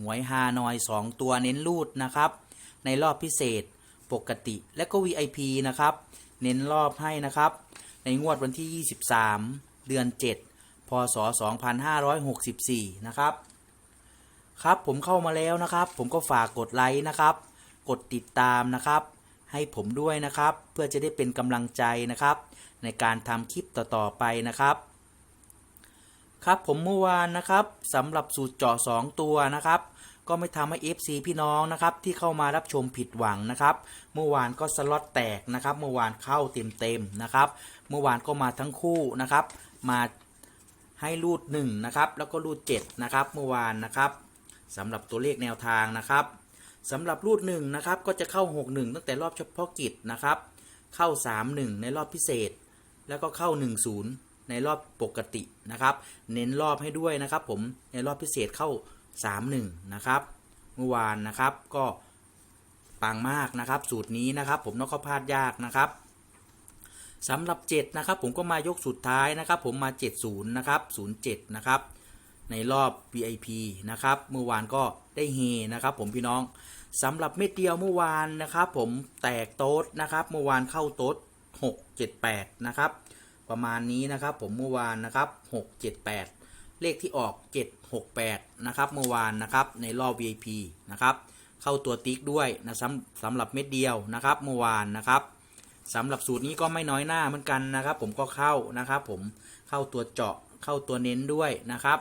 หวยฮานอย 2 ตัวเน้นรูดนะครับ ในรอบพิเศษปกติและก็ VIP นะครับ เน้นรอบให้นะครับ ในงวดวันที่ 23 เดือน 7 พศ 2564 นะครับ ครับผมเข้ามาแล้วนะครับ ผมก็ฝากกดไลค์นะครับ กดติดตามนะครับ ให้ผมด้วยนะครับ เพื่อจะได้เป็นกำลังใจนะครับ ในการทำคลิปต่อๆไปนะครับ ครับผมเมื่อวานนะครับสำหรับสูตรเจาะ2ตัวนะครับ ก็ไม่ทำให้ FC พี่น้องนะครับที่เข้ามารับชมผิดหวังนะครับ เมื่อวานก็สล็อตแตกนะครับ เมื่อวานเข้าเต็มๆนะครับ เมื่อวานก็มาทั้งคู่นะครับ มาให้รูด1นะครับแล้วก็รูด7นะครับเมื่อวานนะครับสำหรับตัวเลขแนวทางนะครับสำหรับรูดหนึ่งนะครับก็จะเข้า 6 1 ตั้งแต่รอบเฉพาะกิจนะครับ เข้า 3 1 ในรอบพิเศษ แล้วก็เข้า 1 0 ในรอบปกตินะครับ เน้นรอบให้ด้วยนะครับผมในรอบพิเศษเข้า 3 1 นะครับ เมื่อวานนะครับก็ปังมากนะครับ สูตรนี้นะครับ ผมนอกข้าพลาดยากนะครับสำหรับ 7 นะครับ ผมก็มายกสุดท้ายนะครับ ผมมา 70 นะครับ 07 นะครับ ในรอบ VIP นะครับ เมื่อวานก็ได้เฮนะครับ ผมพี่น้องสำหรับเม็ดเดียวเมื่อวานนะครับ ผมแตกโต๊ดนะครับ เมื่อวานเข้าโต๊ด6 7 8 นะครับ ประมาณนี้นะครับผมเมื่อวานนะครับ 6 7 8 เลขที่ออก 7 6 8 นะครับ เมื่อวานนะครับในรอบ VIP นะครับเข้าตัวติ๊กด้วยนะสำสำหรับเม็ดเดียวนะครับ เมื่อวานนะครับสำหรับสูตรนี้ก็ไม่น้อยหน้าเหมือนกันนะครับ ผมก็เข้านะครับ ผมเข้าตัวเจาะเข้าตัวเน้นด้วยนะครับ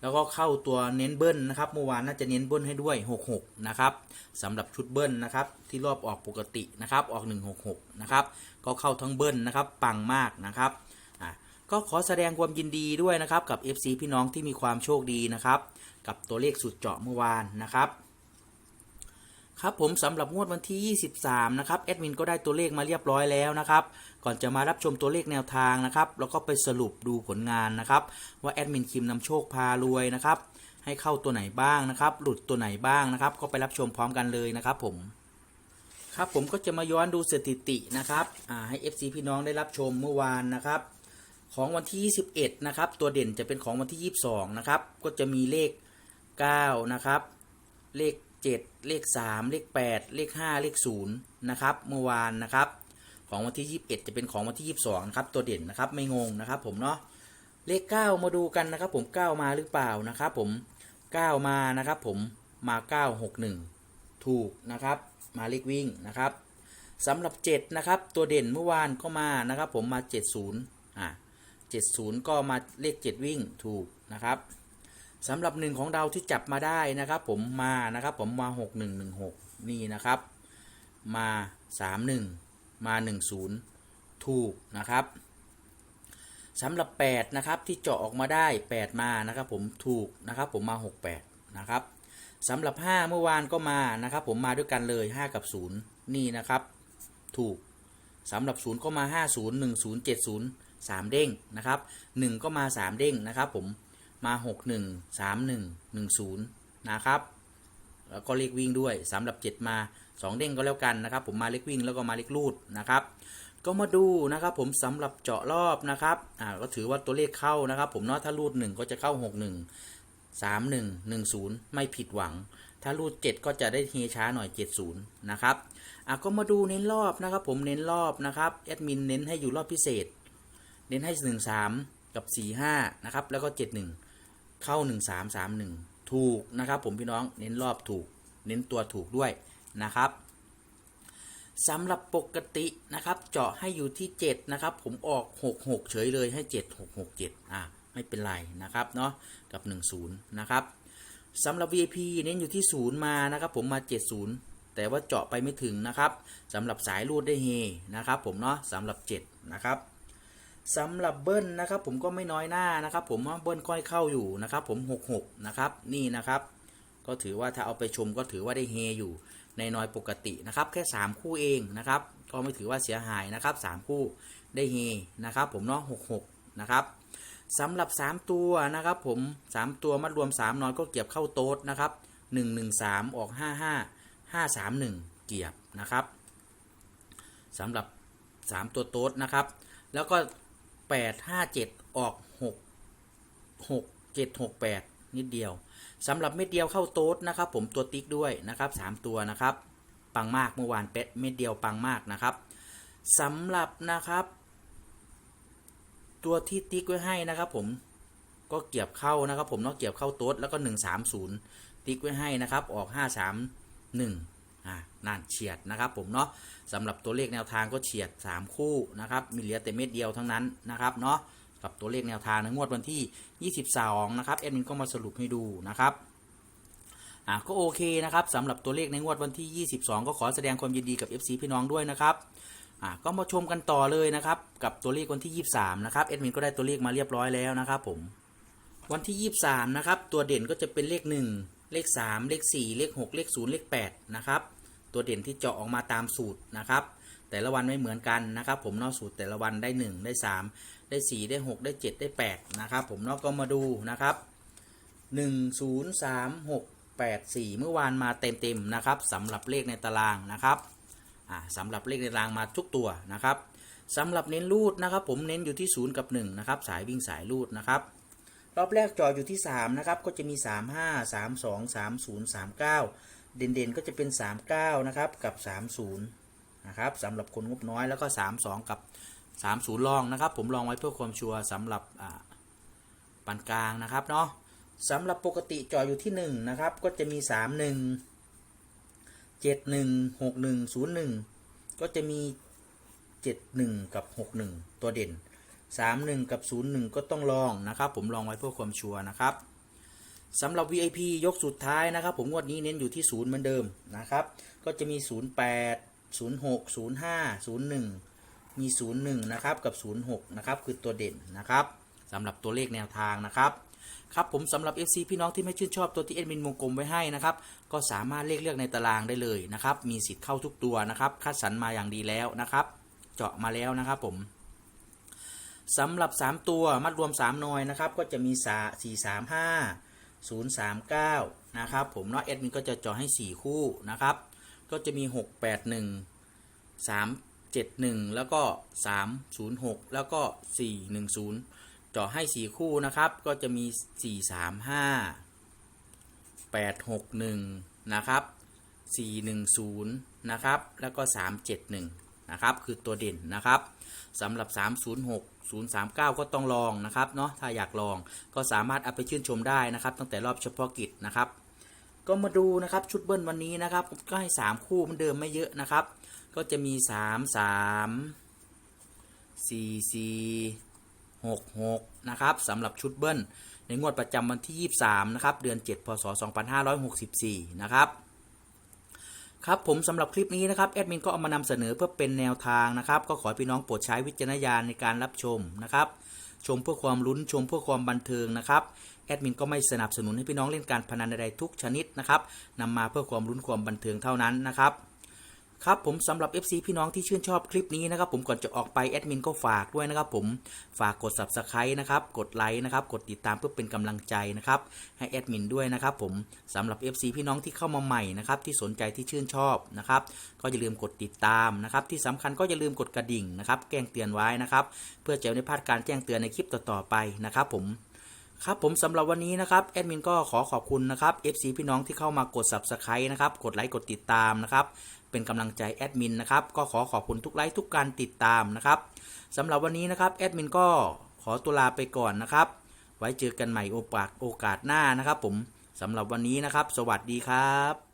แล้วก็เข้าตัวเน้นเบิ้ลนะครับเมื่อวานน่าจะเน้นเบิ้ลให้ด้วย 66 นะครับสำหรับชุดเบิ้ลนะครับที่รอบออกปกตินะครับออก 166 นะครับก็เข้าทั้งเบิ้ลนะครับปังมากนะครับอะก็ขอแสดงความยินดีด้วยนะครับกับ FC พี่น้องที่มีความโชคดีนะครับกับตัวเลขสุดเจาะเมื่อวานนะครับ ครับผมสำหรับงวดวันที่ 23 นะครับแอดมินก็ได้ตัวเลขมาเรียบร้อยแล้วนะครับ ก่อนจะมารับชมตัวเลขแนวทางนะครับ แล้วก็ไปสรุปดูผลงานนะครับ ว่าแอดมินคิมนำโชคพารวยนะครับ ให้เข้าตัวไหนบ้างนะครับ หลุดตัวไหนบ้างนะครับ ก็ไปรับชมพร้อมกันเลยนะครับผม ครับผมก็จะมาย้อนดูสถิตินะครับให้ FC พี่น้องได้รับชมเมื่อวานนะครับ ของวันที่ 21 นะครับ ตัวเด่นจะเป็นของวันที่ 22 นะครับ ก็จะมีเลข 9 นะครับ เลข 7 เลข 3 เลข 8 เลข 5 เลข0นะครับเมื่อวานนะครับของวันที่ 21 จะเป็นของวันที่ 22นะครับตัวเด่นนะครับไม่งงนะครับผมเนาะเลข 9 มาดูกันนะครับผม 9 มาหรือเปล่านะครับผม 9 มานะครับผมมา 961 ถูกนะครับมาเลขวิ่งนะครับสำหรับ 7 นะครับ ตัวเด่นเมื่อวานก็มานะครับผมมา 70อ่า70 ก็มาเลข 7 วิ่งถูกนะครับ สำหรับหนึ่งของเราที่จับมาได้นะครับ ผมมานะครับ ผมมา 6116 นี่นะครับ มา 31 มา 10 ถูกนะครับสำหรับ 8 นะครับที่เจาะออกมาได้ 8 มานะครับ ผมถูกนะครับ ผมมา 68 นะครับสำหรับ 5 เมื่อวานก็มานะครับ ผมมาด้วยกันเลย 5 กับ 0 นี่นะครับ ถูกสำหรับ 0 ก็มา 50 10 70 3 เด้งนะครับ 1 ก็มา 3 เด้งนะครับ ผม มา 61 31 10 นะครับ แล้วก็เลขวิ่งด้วยสำหรับ 7 มา 2 เด้งก็แล้วกันนะครับ ผมมาเลขวิ่งแล้วก็มาเลขรูดนะครับ ก็มาดูนะครับผมสำหรับเจาะรอบนะครับอ่าก็ถือว่าตัวเลขเข้านะครับผมเนาะถ้ารูด 1 ก็จะเข้า 61 31 10 ไม่ผิดหวัง ถ้ารูด 7 ก็จะได้เฮช้าหน่อย 70 นะครับอะก็มาดูเน้นรอบนะครับ ผมเน้นรอบนะครับแอดมินเน้นให้อยู่รอบพิเศษ เน้นให้ 1 3 กับ 4 5 นะครับ แล้วก็ 7 1 เข้า1 3 3 1ถูกนะครับผมพี่น้องเน้นรอบถูก เน้นตัวถูกด้วยนะครับสำหรับปกตินะครับ เจาะให้อยู่ที่ 7 นะครับ ผมออก 6 6 เฉยเลยให้ 7 6 6 7 อะไม่เป็นไรนะครับเนาะกับ 1 0 นะครับสำหรับ VIP เน้นอยู่ที่ 0 มานะครับ ผมมา 70 แต่ว่าเจาะไปไม่ถึงนะครับสำหรับสายรูดได้เฮนะครับ ผมเนาะสำหรับ 7 นะครับ สำหรับเบิ้ลนะครับผมก็ไม่น้อยหน้านะครับ ผมว่าเบิ้ลก้อยเข้าอยู่นะครับ ผม 66 นะครับนี่นะครับ ก็ถือว่าถ้าเอาไปชมก็ถือว่าได้เฮอยู่ในน้อยปกตินะครับ แค่ 3 คู่เองนะครับ ก็ไม่ถือว่าเสียหายนะครับ 3 คู่ได้เฮนะครับ ผมเนาะ66 นะครับสำหรับ 3 ตัวนะครับ ผม 3 ตัวมัดรวม 3 น้อยก็เกียบเข้าโต๊ดนะครับ 113 ออก 55 531 เกียบนะครับสำหรับ 3 ตัวโต๊ดนะครับ แล้วก็ 857ออก6 6 7 6 8นิดเดียวสำหรับเม็ดเดียวเข้าโต๊ดนะครับผมตัวติ๊กด้วยนะครับ3ตัวนะครับ ปังมากเมื่อวานเป็ดเม็ดเดียวปังมากนะครับสำหรับนะครับ ตัวที่ติ๊กไว้ให้นะครับผมก็เกียบเข้านะครับ ผมเนาะเกียบเข้าโต๊ดแล้วก็130ติ๊กไว้ให้นะครับ ออก531 อ่านั่นเฉียดนะครับผมเนาะสำหรับตัวเลขแนวทางก็เฉียด 3 คู่นะครับมีเหลือแต่เม็ดเดียวทั้งนั้นนะครับเนาะกับตัวเลขแนวทางในงวดวันที่ 22 นะครับแอดมินก็มาสรุปให้ดูนะครับอะก็โอเคนะครับสำหรับตัวเลขในงวดวันที่ 22 ก็ขอแสดงความยินดีกับ FC พี่น้องด้วยนะครับอะก็มาชมกันต่อเลยนะครับกับตัวเลขวันที่ 23 นะครับแอดมินก็ได้ตัวเลขมาเรียบร้อยแล้วนะครับผมวันที่ 23 นะครับ ตัวเด่นก็จะเป็นเลข 1 เลข 3 เลข 4 เลข 6 เลข 0 เลข 8 นะครับ ตัวเด่นที่เจาะออกมาตามสูตรนะครับ แต่ละวันไม่เหมือนกันนะครับ ผมนอกสูตรแต่ละวันได้ 1 ได้ 3 ได้ 4 ได้ 6 ได้ 7 ได้ 8 นะครับ ผมนอกก็มาดูนะครับ 1 0 3 6 8 4 เมื่อวานมาเต็มๆนะครับสำหรับเลขในตารางนะครับอ่าสำหรับเลขในตารางมาทุกตัวนะครับสำหรับเน้นรูดนะครับ ผมเน้นอยู่ที่ 0 กับ 1 นะครับ สายวิ่งสายรูดนะครับรอบแรกจออยู่ที่ 3 นะครับ ก็จะมี 3 5 3 2 3 0 3 9 เด่นๆก็จะเป็น 3 9 นะครับ กับ 30 นะครับสำหรับคนงบน้อยแล้วก็ 3 2 กับ 30 ลองนะครับ ผมลองไว้เพื่อความชัวร์สำหรับปานกลางนะครับเนาะสำหรับปกติจออยู่ที่ 1 นะครับ ก็จะมี 3 1 7 1 6 1 0 1 ก็จะมี 7 1 กับ 6 1 ตัวเด่น 3 1 กับ 0 1 ก็ต้องลองนะครับ ผมลองไว้เพื่อความชัวร์นะครับ สำหรับ VIP ยกสุดท้ายนะครับ ผมงวดนี้เน้นอยู่ที่0เหมือนเดิมนะครับ ก็จะมี 08 06 05 01 มี 01 นะครับ กับ 06 นะครับ คือตัวเด่นนะครับสำหรับตัวเลขแนวทางนะครับ ครับผมสำหรับ FC พี่น้องที่ไม่ชื่นชอบตัวที่เอ็ดมินวงกลมไว้ให้นะครับ ก็สามารถเลือกเลือกในตารางได้เลยนะครับ มีสิทธิ์เข้าทุกตัวนะครับ คัดสรรมาอย่างดีแล้วนะครับ เจาะมาแล้วนะครับผมสำหรับ 3 ตัวมัดรวม 3 หน่วยนะครับ ก็จะมี4 3 5 0 3 9 นะครับ ผมเนาะเอดมินก็จะจาะให้ 4 คู่นะครับ ก็จะมี 6 8 1 3 7 1 แล้วก็ 3 0 6 แล้วก็ 4 1 0จาะให้ 4 คู่นะครับ ก็จะมี 4 3 5 8 6 1 นะครับ 4 1 0 นะครับ แล้วก็ 3 7 1 นะครับ คือตัวเด่นนะครับสำหรับ 306 039 ก็ต้องลองนะครับเนาะถ้าอยากลองก็สามารถเอาไปชื่นชมได้นะครับ ตั้งแต่รอบเฉพาะกิจนะครับ ก็มาดูนะครับชุดเบิ้ลวันนี้นะครับ ก็ให้ 3 คู่เหมันเดิมไม่เยอะนะครับ ก็จะมี 3 3 4 4 6 6 นะครับสำหรับชุดเบิ้ลในงวดประจำวันที่ 23 นะครับ เดือน 7 พศ 2564 นะครับ ครับผมสำหรับคลิปนี้นะครับแอดมินก็เอามานำเสนอเพื่อเป็นแนวทางนะครับ ก็ขอให้พี่น้องโปรดใช้วิจารณญาณในการรับชมนะครับ ชมเพื่อความลุ้นชมเพื่อความบันเทิงนะครับแอดมินก็ไม่สนับสนุนให้พี่น้องเล่นการพนันใดๆทุกชนิดนะครับนำมาเพื่อความลุ้นความบันเทิงเท่านั้นนะครับ ครับผมสำหรับ FC พี่น้องที่ชื่นชอบคลิปนี้นะครับผมก่อนจะออกไปแอดมินก็ฝากด้วยนะครับผมฝากกด Subscribe นะครับกดไลค์นะครับกดติดตามเพื่อเป็นกำลังใจนะครับให้แอดมินด้วยนะครับผมสำหรับ FC พี่น้องที่เข้ามาใหม่นะครับที่สนใจที่ชื่นชอบนะครับก็อย่าลืมกดติดตามนะครับที่สำคัญก็อย่าลืมกดกระดิ่งนะครับแจ้งเตือนไว้นะครับเพื่อจะไม่พลาดการแจ้งเตือนในคลิปต่อๆไปนะครับผมครับผมสำหรับวันนี้นะครับแอดมินก็ขอขอบคุณนะครับ FC พี่น้องที่เข้ามากด Subscribe นะครับกดไลค์กดติดตามนะครับ เป็นกำลังใจแอดมินนะครับ ก็ขอขอบคุณทุกไลค์ทุกการติดตามนะครับสำหรับวันนี้นะครับแอดมินก็ขอตัวลาไปก่อนนะครับ ไว้เจอกันใหม่โอกาสโอกาสหน้านะครับ ผมสำหรับวันนี้นะครับ สวัสดีครับ